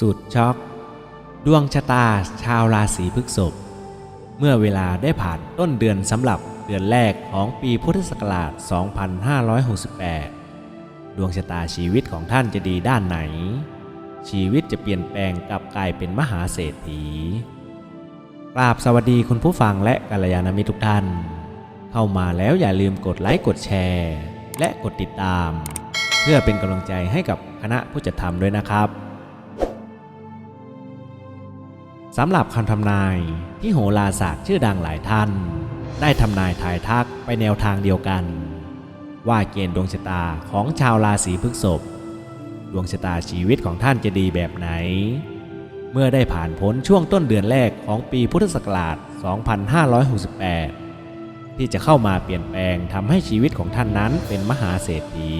สุดช็อก ดวงชะตาชาวราศีพฤษภเมื่อเวลาได้ผ่านต้นเดือนสำหรับเดือนแรกของปีพุทธศักราช 2568 ดวงชะตาชีวิตของท่านจะดีด้านไหน ชีวิตจะเปลี่ยนแปลงกลับกลายเป็นมหาเศรษฐีกราบสวัสดีคุณผู้ฟังและกัลยาณมิตรทุกท่าน เข้ามาแล้วอย่าลืมกดไลค์กดแชร์ และกดติดตาม เพื่อเป็นกำลังใจให้กับคณะผู้จัดทำด้วยนะครับ สำหรับคำทำนายที่โหราศาสตร์ชื่อดังหลายท่าน ได้ทำนายทายทักไปแนวทางเดียวกัน ว่าเกณฑ์ดวงชะตาของชาวราศีพฤษภดวงชะตาชีวิตของท่านจะดีแบบไหน เมื่อได้ผ่านพ้นช่วงต้นเดือนแรกของปีพุทธศักราช 2568 ที่จะเข้ามาเปลี่ยนแปลงทำให้ชีวิตของท่านนั้นเป็นมหาเศรษฐี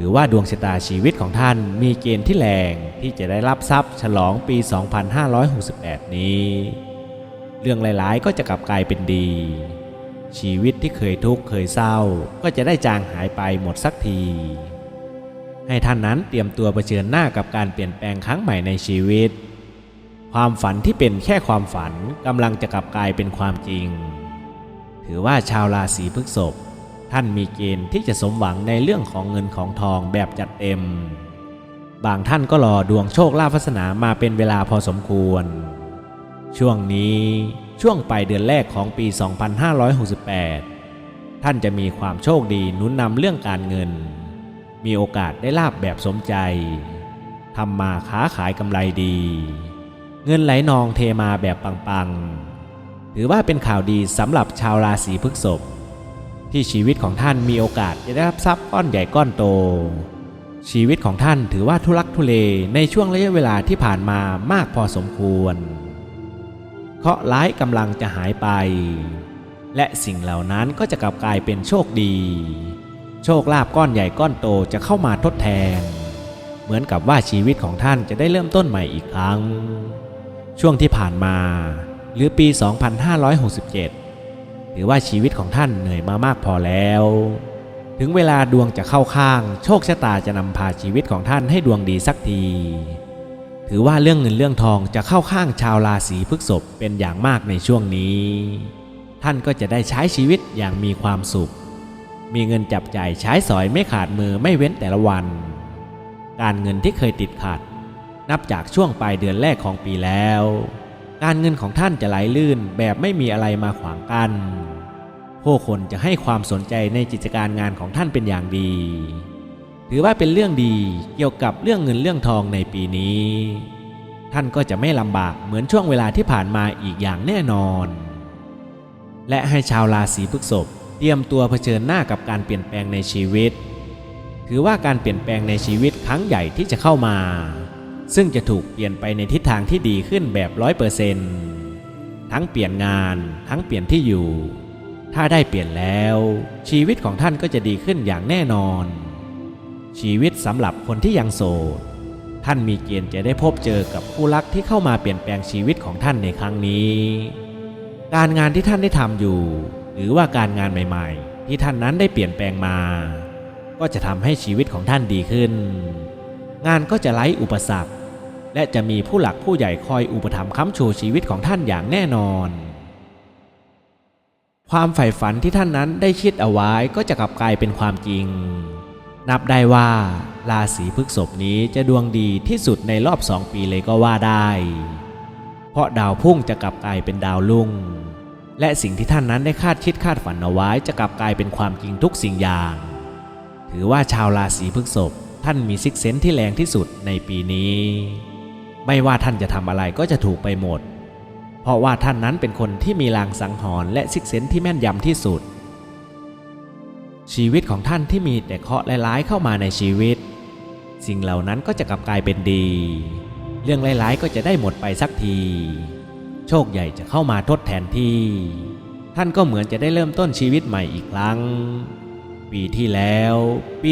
ถือว่าดวงชะตาชีวิตของท่านมีเกณฑ์ที่แรงที่จะได้รับทรัพย์ฉลองปี 2568 นี้ เรื่องหลายๆ ก็จะกลับกลายเป็นดี ชีวิตที่เคยทุกข์เคยเศร้า ก็จะได้จางหายไปหมดสักที ให้ท่านนั้นเตรียมตัวเผชิญหน้ากับการเปลี่ยนแปลงครั้งใหม่ในชีวิต ความฝันที่เป็นแค่ความฝันกำลังจะกลับกลายเป็นความจริง ถือว่าชาวราศีพฤษภ ท่านมีเกณฑ์ที่จะสมหวังในเรื่องของเงินของทองแบบจัดเต็ม บางท่านก็รอดวงโชคลาภวาสนามาเป็นเวลาพอสมควร ช่วงนี้ช่วงปลายเดือนแรกของปี 2568 ท่านจะมีความโชคดีนุนนำเรื่องการเงิน มีโอกาสได้ลาบแบบสมใจทำมาค้าขายกำไรดี เงินไหลนองเทมาแบบปังๆ ถือว่าเป็นข่าวดีสำหรับชาวราศีพฤษภ ที่ชีวิตของท่านมีโอกาสจะได้รับทรัพย์ก้อนใหญ่ก้อนโต ชีวิตของท่านถือว่าทุลักทุเลในช่วงระยะเวลาที่ผ่านมามากพอสมควร เคราะห์ร้ายกำลังจะหายไป และสิ่งเหล่านั้นก็จะกลับกลายเป็นโชคดี โชคลาภก้อนใหญ่ก้อนโตจะเข้ามาทดแทน เหมือนกับว่าชีวิตของท่านจะได้เริ่มต้นใหม่อีกครั้ง ช่วงที่ผ่านมาหรือปี 2567 ถือว่าชีวิตของท่านเหนื่อยมามากพอแล้ว ถึงเวลาดวงจะเข้าข้าง โชคชะตาจะนำพาชีวิตของท่านให้ดวงดีสักที ถือว่าเรื่องเงินเรื่องทองจะเข้าข้างชาวราศีพฤษภเป็นอย่างมากในช่วงนี้ ท่านก็จะได้ใช้ชีวิตอย่างมีความสุข มีเงินจับจ่ายใช้สอยไม่ขาดมือไม่เว้นแต่ละวัน การเงินที่เคยติดขัด นับจากช่วงปลายเดือนแรกของปีแล้ว การเงินของท่านจะไหลลื่นแบบไม่มีอะไรมาขวางกัน้นผู้คนจะให้ความสนใจในกิจการงานของท่านเป็นอย่างดี ถือว่าเป็นเรื่องดีเกี่ยวกับเรื่องเงินเรื่องทองในปีนี้ ท่านก็จะไม่ลำบากเหมือนช่วงเวลาที่ผ่านมาอีกอย่างแน่นอน และให้ชาวราศีพฤษภเตรียมตัวเผชิญหน้ากับการเปลี่ยนแปลงในชีวิต ถือว่าการเปลี่ยนแปลงในชีวิตครั้งใหญ่ที่จะเข้ามา ซึ่งจะถูกเปลี่ยนไปในทิศทางที่ดีขึ้นแบบร้อยเปอร์เซนต์ทั้งเปลี่ยนงานทั้งเปลี่ยนที่อยู่ ถ้าได้เปลี่ยนแล้ว ชีวิตของท่านก็จะดีขึ้นอย่างแน่นอน ชีวิตสำหรับคนที่ยังโสดท่านมีเกณฑ์จะได้พบเจอกับคู่รักที่เข้ามาเปลี่ยนแปลงชีวิตของท่านในครั้งนี้ การงานที่ท่านได้ทำอยู่ หรือว่าการงานใหม่ ๆ ที่ท่านนั้นได้เปลี่ยนแปลงมา ก็จะทำให้ชีวิตของท่านดีขึ้น งานก็จะไร้อุปสรรค และจะมีผู้หลักผู้ใหญ่คอยอุปถัมภ์ค้ำชูชีวิตของท่านอย่างแน่นอน ความใฝ่ฝันที่ท่านนั้นได้คิดเอาไว้ก็จะกลับกลายเป็นความจริง นับได้ว่า ราศีพฤษภนี้จะดวงดีที่สุดในรอบสองปีเลยก็ว่าได้ เพราะดาวพุ่งจะกลับกลายเป็นดาวลุ่ง และสิ่งที่ท่านนั้นได้คาดคิดคาดฝันเอาไว้จะกลับกลายเป็นความจริงทุกสิ่งอย่าง ถือว่าชาวราศีพฤษภท่านมีซิกเซนที่แรงที่สุดในปีนี้ ไม่ว่าท่านจะทำอะไรก็จะถูกไปหมด เพราะว่าท่านนั้นเป็นคนที่มีลางสังหรณ์และซิกเซนที่แม่นยำที่สุด ชีวิตของท่านที่มีแต่เคราะห์ร้ายๆเข้ามาในชีวิต สิ่งเหล่านั้นก็จะกลับกลายเป็นดี เรื่องร้ายๆก็จะได้หมดไปสักที โชคใหญ่จะเข้ามาทดแทนที่ ท่านก็เหมือนจะได้เริ่มต้นชีวิตใหม่อีกครั้ง ปีที่แล้ว ปี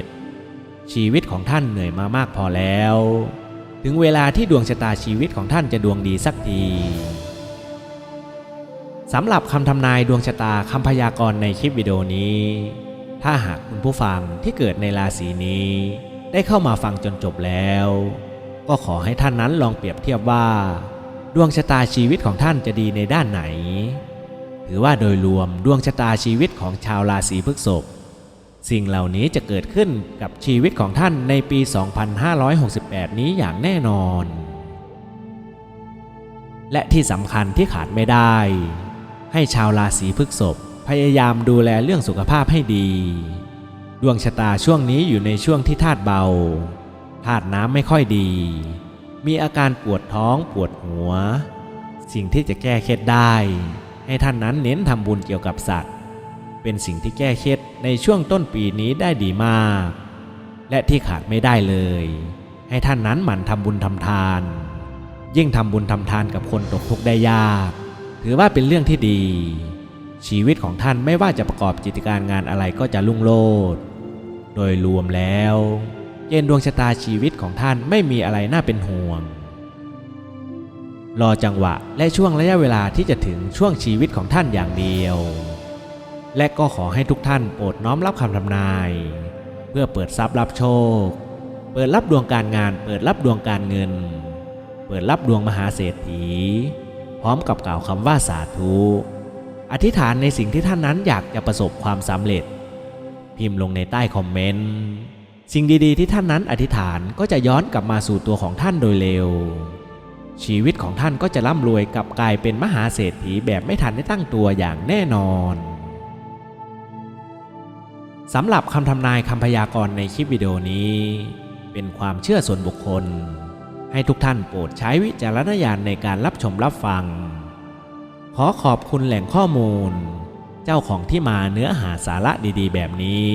2567ชีวิตของท่านเหนื่อยมามากพอแล้ว ถึงเวลาที่ดวงชะตาชีวิตของท่านจะดวงดีสักทีสำหรับคำทำนายดวงชะตาคำพยากรณ์ในคลิปวิดีโอนี้ ถ้าหากคุณผู้ฟังที่เกิดในราศีนี้ ได้เข้ามาฟังจนจบแล้ว ก็ขอให้ท่านนั้นลองเปรียบเทียบว่า ดวงชะตาชีวิตของท่านจะดีในด้านไหน ถือว่าโดยรวมดวงชะตาชีวิตของชาวราศีพฤษภ สิ่งเหล่านี้จะเกิดขึ้นกับชีวิตของท่านในปี 2568 นี้อย่างแน่นอน และที่สำคัญที่ขาดไม่ได้ ให้ชาวราศีพฤษภพยายามดูแลเรื่องสุขภาพให้ดี ดวงชะตาช่วงนี้อยู่ในช่วงที่ธาตุเบาธาตุน้ำไม่ค่อยดี มีอาการปวดท้องปวดหัว สิ่งที่จะแก้เคล็ดได้ ให้ท่านนั้นเน้นทำบุญเกี่ยวกับสัตว์ เป็นสิ่งที่แก้เคล็ดในช่วงต้นปีนี้ได้ดีมาก และที่ขาดไม่ได้เลย ให้ท่านนั้นหมั่นทำบุญทำทาน ยิ่งทำบุญทำทานกับคนตกทุกข์ได้ยาก ถือว่าเป็นเรื่องที่ดี ชีวิตของท่านไม่ว่าจะประกอบกิจการงานอะไรก็จะรุ่งโรจน์โดยรวมแล้วเกณฑ์ดวงชะตาชีวิตของท่านไม่มีอะไรน่าเป็นห่วง รอจังหวะและช่วงระยะเวลาที่จะถึงช่วงชีวิตของท่านอย่างเดียว และก็ขอให้ทุกท่านโปรดน้อมรับคำทำนาย เพื่อเปิดทรัพย์รับโชค เปิดรับดวงการงาน เปิดรับดวงการเงิน เปิดรับดวงมหาเศรษฐี พร้อมกับกล่าวคำว่าสาธุอธิษฐานในสิ่งที่ท่านนั้นอยากจะประสบความสำเร็จ พิมพ์ลงในใต้คอมเมนต์สิ่งดีๆ ที่ท่านนั้นอธิษฐานก็จะย้อนกลับมาสู่ตัวของท่านโดยเร็ว ชีวิตของท่านก็จะร่ำรวยกลับกลายเป็นมหาเศรษฐีแบบไม่ทันได้ตั้งตัวอย่างแน่นอน สำหรับคำทำนายคำพยากรณ์ในคลิปวิดีโอนี้ เป็นความเชื่อส่วนบุคคล ให้ทุกท่านโปรดใช้วิจารณญาณในการรับชมรับฟัง ขอขอบคุณแหล่งข้อมูล เจ้าของที่มาเนื้อหาสาระดีๆ แบบนี้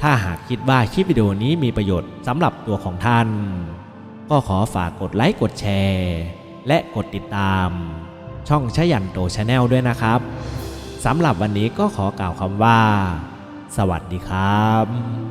ถ้าหากคิดว่าคลิปวิดีโอนี้มีประโยชน์สำหรับตัวของท่าน ก็ขอฝากกดไลค์กดแชร์ และกดติดตาม ช่องชยันโตชาแนลด้วยนะครับสำหรับวันนี้ก็ขอกล่าวคำว่า สวัสดีครับ